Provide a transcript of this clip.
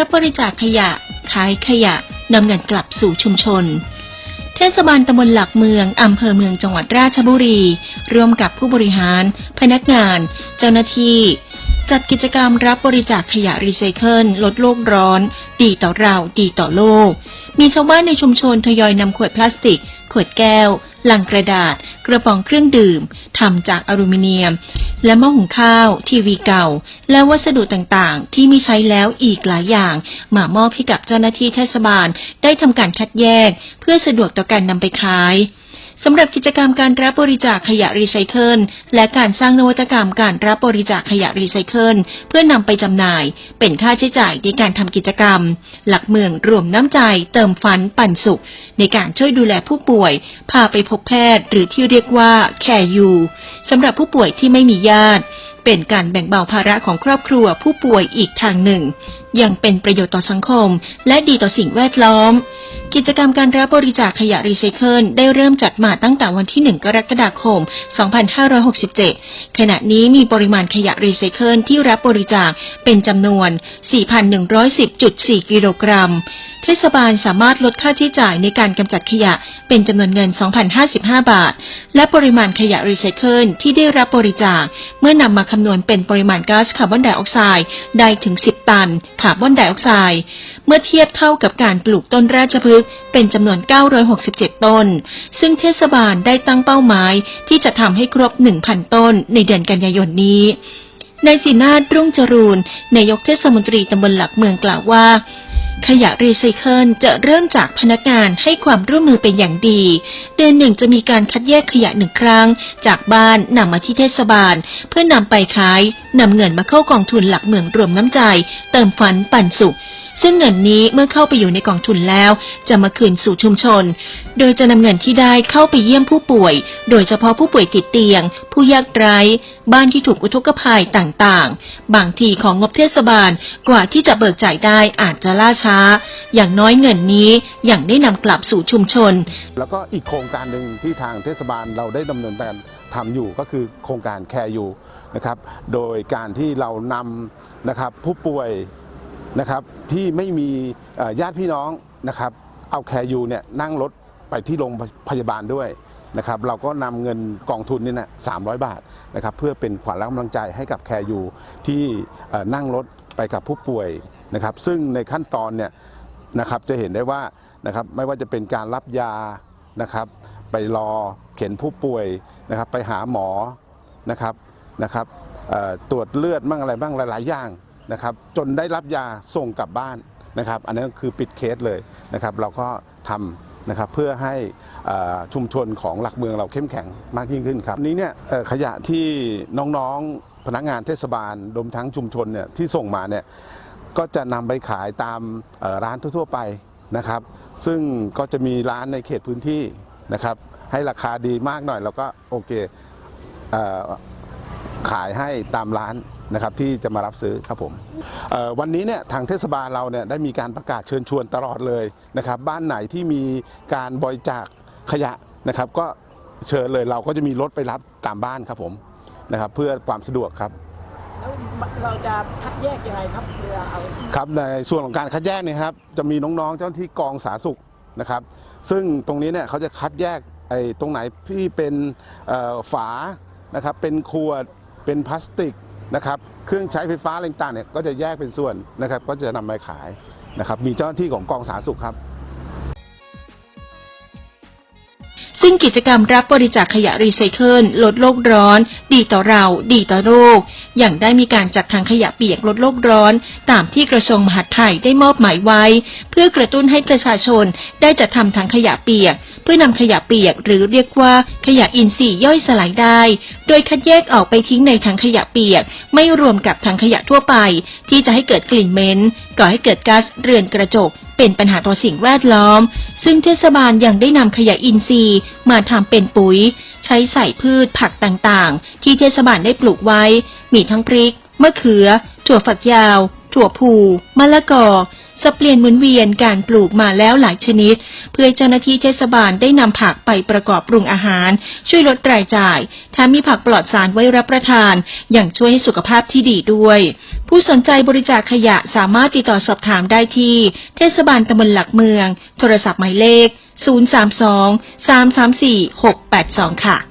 รับบริจาคขยะ ขายขยะนำเงินกลับสู่ชุมชน เทศบาลตำบลหลักเมืองอำเภอเมืองจังหวัดราชบุรี ร่วมกับผู้บริหาร พนักงาน เจ้าหน้าที่ จัดกิจกรรมรับบริจาคขยะรีไซเคิลลดโลกร้อน ดีต่อเรา ดีต่อโลก มีชาวบ้านในชุมชนทยอยนำขวดพลาสติก ขวดแก้ว ลังกระดาษ กระป๋องเครื่องดื่มทำจากอลูมิเนียม และหม้อหุงข้าว ทีวีเก่า และวัสดุต่างๆ ที่มีใช้แล้วอีกหลายอย่าง มามอบให้กับเจ้าหน้าที่เทศบาลได้ทำการคัดแยก เพื่อสะดวกต่อการนำไปขาย สำหรับกิจกรรมการรับบริจาคขยะรีไซเคิลและการสร้างนวัตกรรมการรับบริจาคขยะรีไซเคิลเพื่อนำไปจำหน่าย เป็นค่าใช้จ่ายในการทำกิจกรรม หลักเมืองรวมน้ำใจ เติมฝันปันสุข ในการช่วยดูแลผู้ป่วย พาไปพบแพทย์ หรือที่เรียกว่าแคร์ยูสำหรับผู้ป่วยที่ไม่มีญาติเป็นการแบ่งเบาภาระของครอบครัวผู้ป่วยอีกทางหนึ่ง ยังเป็นประโยชน์ต่อสังคม และดีต่อสิ่งแวดล้อม กิจกรรมการรับบริจาคขยะรีไซเคิลได้เริ่มจัดมาตั้งแต่วันที่ 1 กรกฎาคม 2567 ขณะนี้มีปริมาณขยะรีไซเคิลที่รับบริจาคเป็นจำนวน 4,110.4 กิโลกรัมเทศบาลสามารถลดค่าใช้จ่ายในการกำจัดขยะเป็นจำนวนเงิน 2,055 บาท และปริมาณขยะรีไซเคิลที่ได้รับบริจาค เมื่อนำมาคำนวณเป็นปริมาณก๊าซคาร์บอนไดออกไซด์ได้ถึง 10 ตันคาร์บอนไดออกไซด์เมื่อเทียบเท่ากับการปลูกต้นราชพฤกษ์เป็นจำนวน 967 ต้น ซึ่งเทศบาลได้ตั้งเป้าหมายที่จะทำให้ครบ 1,000 ต้นในเดือนกันยายนนี้นายสีนาถรุ่งจรูนนายกเทศมนตรีตำบลหลักเมืองกล่าวว่า ขยะรีไซเคิลจะเริ่มจากพนักงานให้ความร่วมมือเป็นอย่างดี เดือนหนึ่งจะมีการคัดแยกขยะหนึ่งครั้ง จากบ้านนำมาที่เทศบาล เพื่อนำไปขายนำเงินมาเข้ากองทุนหลักเมืองรวมน้ำใจ เติมฝันปันสุข ซึ่งเงินนี้เมื่อเข้าไปอยู่ในกองทุนแล้ว จะมาคืนสู่ชุมชน โดยจะนำเงินที่ได้เข้าไปเยี่ยมผู้ป่วย โดยเฉพาะผู้ป่วยติดเตียง ผู้ยากไร้ บ้านที่ถูกอุทกภัยต่างๆ บางทีของงบเทศบาลกว่าที่จะเบิกจ่ายได้อาจจะล่าช้า อย่างน้อยเงินนี้อย่างได้นำกลับสู่ชุมชน แล้วก็อีกโครงการหนึ่งที่ทางเทศบาลเราได้ดำเนินการทำอยู่ก็คือโครงการแคร์ยูนะครับ โดยการที่เรานำนะครับผู้ป่วย นะครับที่ไม่มีญาติพี่น้องนะครับเอาแคร์ยูเนี่ยนั่งรถไปที่โรงพยาบาลด้วยนะครับเราก็นำเงินกองทุนนี่นะ300บาทนะครับเพื่อเป็นขวัญและกำลังใจให้กับแคร์ยูที่นั่งรถไปกับผู้ป่วยนะครับซึ่งในขั้นตอนเนี่ยนะครับจะเห็นได้ว่านะครับไม่ว่าจะเป็นการรับยานะครับไปรอเข็นผู้ป่วยนะครับไปหาหมอนะครับนะครับตรวจเลือดบ้างอะไรบ้างหลาย ๆ อย่าง นะครับจนได้รับยาส่งกลับบ้านนะครับ อันนั้นคือปิดเคสเลยนะครับ เราก็ทำนะครับเพื่อให้ชุมชนของหลักเมืองเราเข้มแข็งมากยิ่งขึ้นครับนี้เนี่ยขยะที่น้องๆพนักงานเทศบาลรวมทั้งชุมชนเนี่ยที่ส่งมาเนี่ยก็จะนำไปขายตามร้านทั่วๆไปนะครับ ซึ่งก็จะมีร้านในเขตพื้นที่นะครับ ให้ราคาดีมากหน่อยเราก็โอเคเอขายให้ตามร้าน นะครับที่จะมารับซื้อครับผมเอ่อวันนี้เนี่ยทางเทศบาลเราเนี่ยได้มีการประกาศเชิญชวนตลอดเลยนะครับบ้านไหนที่มีการบริจาคขยะนะครับ ก็เชิญเลยเราก็จะมีรถไปรับตามบ้านครับผมนะครับเพื่อความสะดวกครับแล้วเราจะคัดแยกยังไงครับเวลาเอาครับในส่วนของการคัดแยกเนยครับจะมีน้องๆเจ้าหน้าที่กองสาธารณสุขนะครับ ซึ่งตรงนี้เนี่ยเขาจะคัดแยกไอ้ตรงไหนที่เป็นเอ่อฝานะครับเป็นขวดเป็นพลาสติก นะครับเครื่องใช้ไฟฟ้าอะไรต่างเนี่ยก็จะแยกเป็นส่วนนะครับก็จะนำมาขายนะครับมีเจ้าหน้าที่ของกองสาธารณสุขครับซึ่งกิจกรรมรับบริจาคขยะรีไซเคิลลดโลกร้อน ดีต่อเรา ดีต่อโลก อย่างได้มีการจัดทางขยะเปียกลดโลกร้อน ตามที่กระทรวงมหาดไทยได้มอบหมายไว้ เพื่อกระตุ้นให้ประชาชนได้จัดทำถังขยะเปียก พื่อนำขยะเปียกหรือเรียกว่าขยะอินทรีย์ย่อยสลายได้ โดยคัดแยกออกไปทิ้งในถังขยะเปียก ไม่รวมกับถังขยะทั่วไป ที่จะให้เกิดกลิ่นเหม็นก่อให้เกิดก๊าซเรือนกระจก เป็นปัญหาต่อสิ่งแวดล้อม ซึ่งเทศบาลยังได้นำขยะอินทรีย์มาทำเป็นปุ๋ย ใช้ใส่พืชผักต่างๆ ที่เทศบาลได้ปลูกไว้ มีทั้งพริกมะเขือ ถั่วฝักยาว ถั่วพูมะละกอสับเปลี่ยนหมุนเวียนการปลูกมาแล้วหลายชนิด เพื่อเจ้าหน้าที่เทศบาลได้นำผักไปประกอบปรุงอาหาร ช่วยลดรายจ่ายแถมมีผักปลอดสารไว้รับประทาน อย่างช่วยให้สุขภาพที่ดีด้วย ผู้สนใจบริจาคขยะสามารถติดต่อสอบถามได้ที่ เทศบาลตำบลหลักเมือง โทรศัพท์หมายเลข 032 334 682 ค่ะ